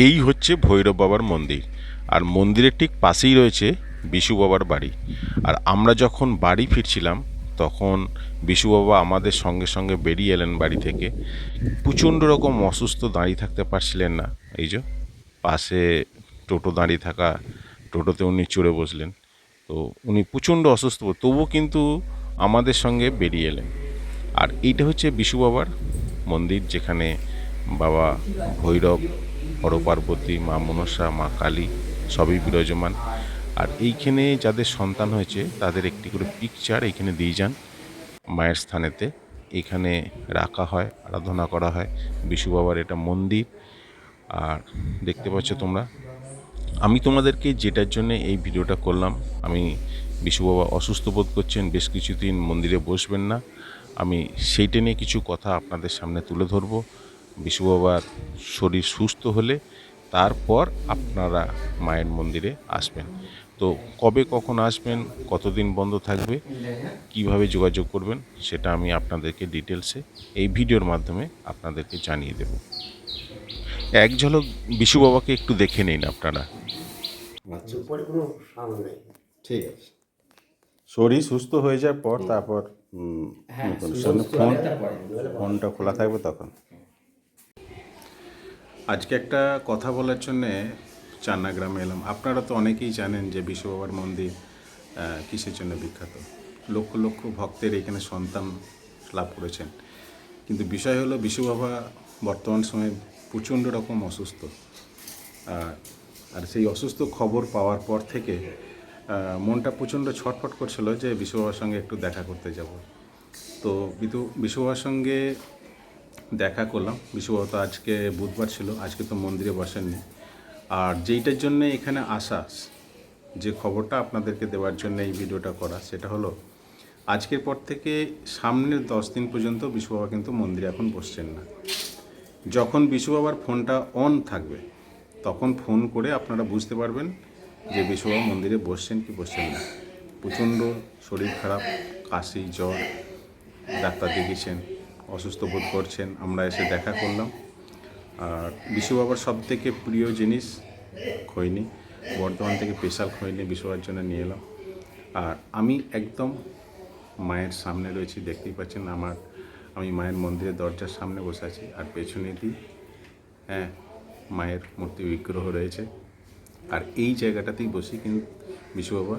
এই হচ্ছে ভৈরব বাবার মন্দির। আর মন্দিরের ঠিক পাশেই রয়েছে বিশু বাবার বাড়ি। আর আমরা যখন বাড়ি ফিরছিলাম, তখন বিশু বাবা আমাদের সঙ্গে সঙ্গে বেরিয়ে এলেন বাড়ি থেকে। প্রচণ্ড রকম অসুস্থ দাঁড়িয়ে থাকতে পারছিলেন না। এই যে, পাশে টোটো দাঁড়িয়ে থাকা, টোটোতে উনি চড়ে বসলেন। তো উনি প্রচণ্ড অসুস্থ, তবুও কিন্তু আমাদের সঙ্গে বেরিয়ে এলেন। আর এইটা হচ্ছে বিশু বাবার মন্দির, যেখানে বাবা ভৈরব হরপার্বতী মা মনসা, মা কালী, সবই বিরাজমান। আর এইখানে যাদের সন্তান হয়েছে, তাদের একটি করে পিকচার এইখানে দিয়ে যান, মায়ের স্থানেতে। এখানে রাখা হয়, আরাধনা করা হয়, বিশু বাবার এটা মন্দির। আর দেখতে পাচ্ছ তোমরা, আমি তোমাদেরকে যেটার জন্য এই ভিডিওটা করলাম, আমি বিশু বাবা অসুস্থ বোধ করছেন, বেশ কিছুদিন মন্দিরে বসবেন না। আমি সেইটা নিয়ে কিছু কথা আপনাদের সামনে তুলে ধরবো। বিশু বাবার শরীর সুস্থ হলে তারপর আপনারা মায়ের মন্দিরে আসবেন। তো কবে কখন আসবেন কতদিন বন্ধ থাকবে কীভাবে যোগাযোগ করবেন সেটা আমি আপনাদেরকে ডিটেলসে এই ভিডিওর মাধ্যমে আপনাদেরকে জানিয়ে দেব। এক ঝলক বিশু বাবাকে একটু দেখে নিন আপনারা। আচ্ছা। ঠিক আছে। শরীর সুস্থ হয়ে যাওয়ার পর তারপর ফোন ফোনটা খোলা থাকবে তখন। আজকে একটা কথা বলার জন্যে চান্না গ্রামে এলাম। আপনারা তো অনেকেই জানেন যে বিশ্ববাবার মন্দির কিসের জন্য বিখ্যাত? লক্ষ লক্ষ ভক্তের এখানে সন্তান লাভ করেছেন। কিন্তু বিষয় হলো, বিশ্ববাবা বর্তমান সময়ে প্রচণ্ড রকম অসুস্থ। আর সেই অসুস্থ খবর পাওয়ার পর থেকে মনটা প্রচণ্ড ছটফট করছিল যে বিশু বাবার সঙ্গে একটু দেখা করতে যাব। তো বিতু বিশু সঙ্গে দেখা করলাম। বিশুবাবু তো আজকে বুধবার ছিল, আজকে তো মন্দিরে বসেননি। আর যেইটার জন্য এখানে আসা, যে খবরটা আপনাদেরকে দেওয়ার জন্য এই ভিডিওটা করা, সেটা হলো, আজকের পর থেকে সামনের দশ দিন পর্যন্ত বিশুবাবা কিন্তু মন্দিরে এখন বসছেন না। যখন বিশুবাবার ফোনটা অন থাকবে, তখন ফোন করে আপনারা বুঝতে পারবেন যে বিশুবাবা মন্দিরে বসছেন কি বসছেন না। প্রচণ্ড শরীর খারাপ, কাশি, জ্বর, ডাক্তার দেখিয়েছেন। অসুস্থ বোধ করছেন, আমরা এসে দেখা করলাম। আর বিশু বাবার সব থেকে প্রিয় জিনিস খৈনি, বর্ধমান থেকে স্পেশাল খৈনি বিশু বাবার জন্য নিয়ে এলাম। আর আমি একদম মায়ের সামনে রয়েছি, দেখতেই পাচ্ছেন আমার, আমি মায়ের মন্দিরের দরজার সামনে বসে আছি। আর পেছনে দিই হ্যাঁ মায়ের মূর্তি বিগ্রহ রয়েছে। আর এই জায়গাটাতেই বসি কিন্তু বিশু বাবা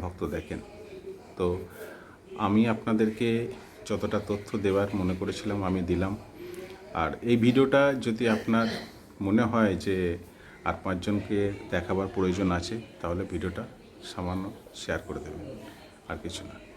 ভক্ত দেখেন। তো আমি আপনাদেরকে যতটা তথ্য দেওয়ার মনে করেছিলাম, আমি দিলাম। আর এই ভিডিওটা যদি আপনার মনে হয় যে আর পাঁচজনকে দেখাবার প্রয়োজন আছে, তাহলে ভিডিওটা সামান্য শেয়ার করে দেবেন। আর কিছু না।